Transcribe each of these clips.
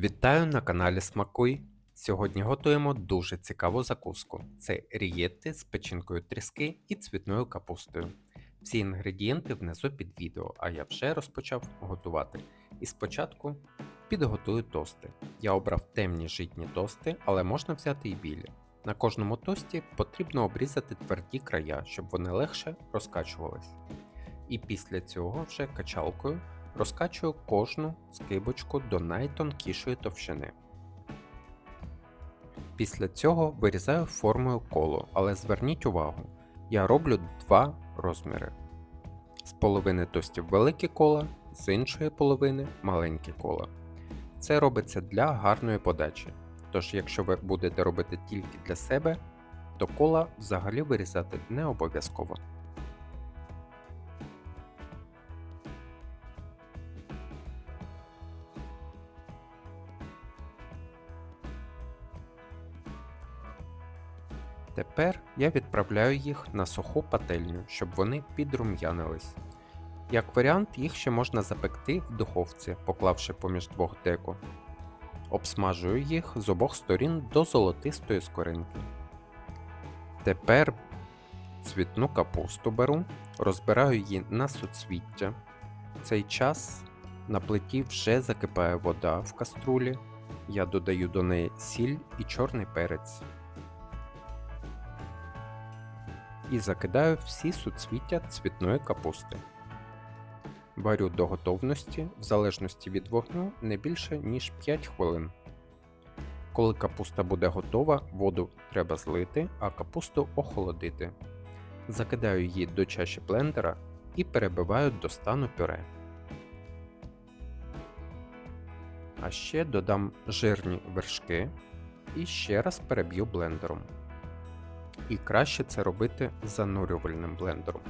Вітаю на каналі Смакуй. Сьогодні готуємо дуже цікаву закуску. Це рієтти з печінкою тріски і цвітною капустою. Всі інгредієнти внизу під відео, а я вже розпочав готувати. І спочатку підготую тости. Я обрав темні житні тости, але можна взяти і білі. На кожному тості потрібно обрізати тверді края, щоб вони легше розкачувались. І після цього вже качалкою Розкачую кожну скибочку до найтонкішої товщини. Після цього вирізаю формою коло, але зверніть увагу, я роблю два розміри. З половини тостів великі кола, з іншої половини маленькі кола. Це робиться для гарної подачі. Тож, якщо ви будете робити тільки для себе, то кола взагалі вирізати не обов'язково. Тепер я відправляю їх на суху пательню, щоб вони підрум'янились. Як варіант, їх ще можна запекти в духовці, поклавши поміж двох деко. Обсмажую їх з обох сторін до золотистої скоринки. Тепер цвітну капусту беру, розбираю її на суцвіття. В цей час на плиті вже закипає вода в каструлі. Я додаю до неї сіль і чорний перець. І закидаю всі суцвіття цвітної капусти. Варю до готовності, в залежності від вогню, не більше ніж 5 хвилин. Коли капуста буде готова, воду треба злити, а капусту охолодити. Закидаю її до чаші блендера і перебиваю до стану пюре. А ще додам жирні вершки і ще раз переб'ю блендером і краще це робити занурювальним блендером.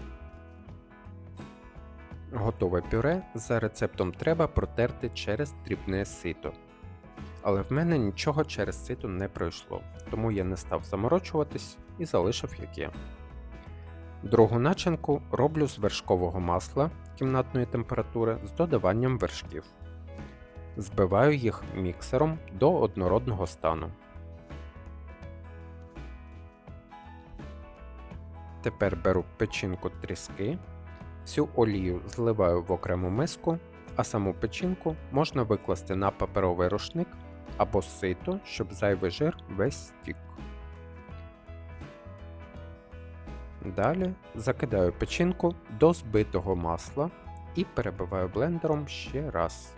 Готове пюре за рецептом треба протерти через дрібне сито. Але в мене нічого через сито не пройшло, тому я не став заморочуватись і залишив як є. Другу начинку роблю з вершкового масла кімнатної температури з додаванням вершків. Збиваю їх міксером до однородного стану. Тепер беру печінку тріски, всю олію зливаю в окрему миску, а саму печінку можна викласти на паперовий рушник або сито, щоб зайвий жир весь стік. Далі закидаю печінку до збитого масла і перебиваю блендером ще раз.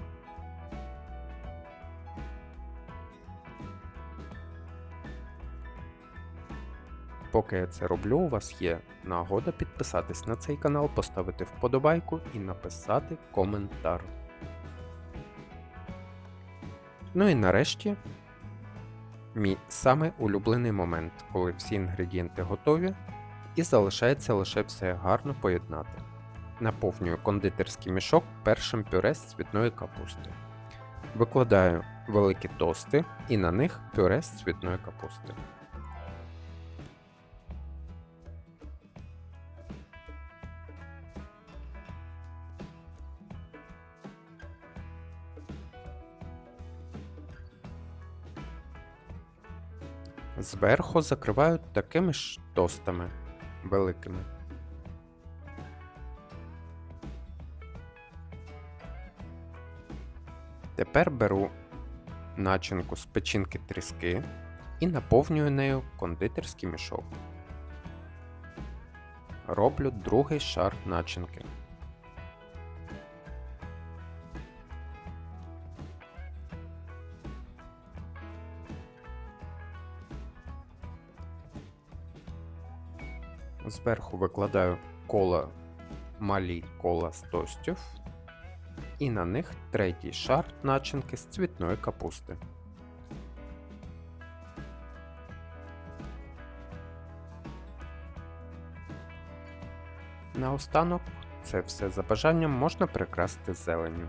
Поки я це роблю, у вас є нагода підписатись на цей канал, поставити вподобайку і написати коментар. Ну і нарешті мій самий улюблений момент, коли всі інгредієнти готові і залишається лише все гарно поєднати. Наповнюю кондитерський мішок першим пюре з цвітної капусти. Викладаю великі тости і на них пюре з цвітної капусти. Зверху закривають такими ж тостами великими. Тепер беру начинку з печінки тріски і наповнюю нею кондитерський мішок. Роблю другий шар начинки. Зверху викладаю кола малі кола з тостів і на них третій шар начинки з цвітної капусти. Наостанок це все за бажанням можна прикрасити зеленню.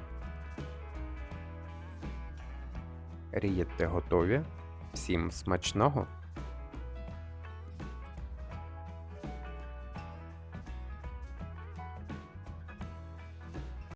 Рієтти готові. Всім смачного!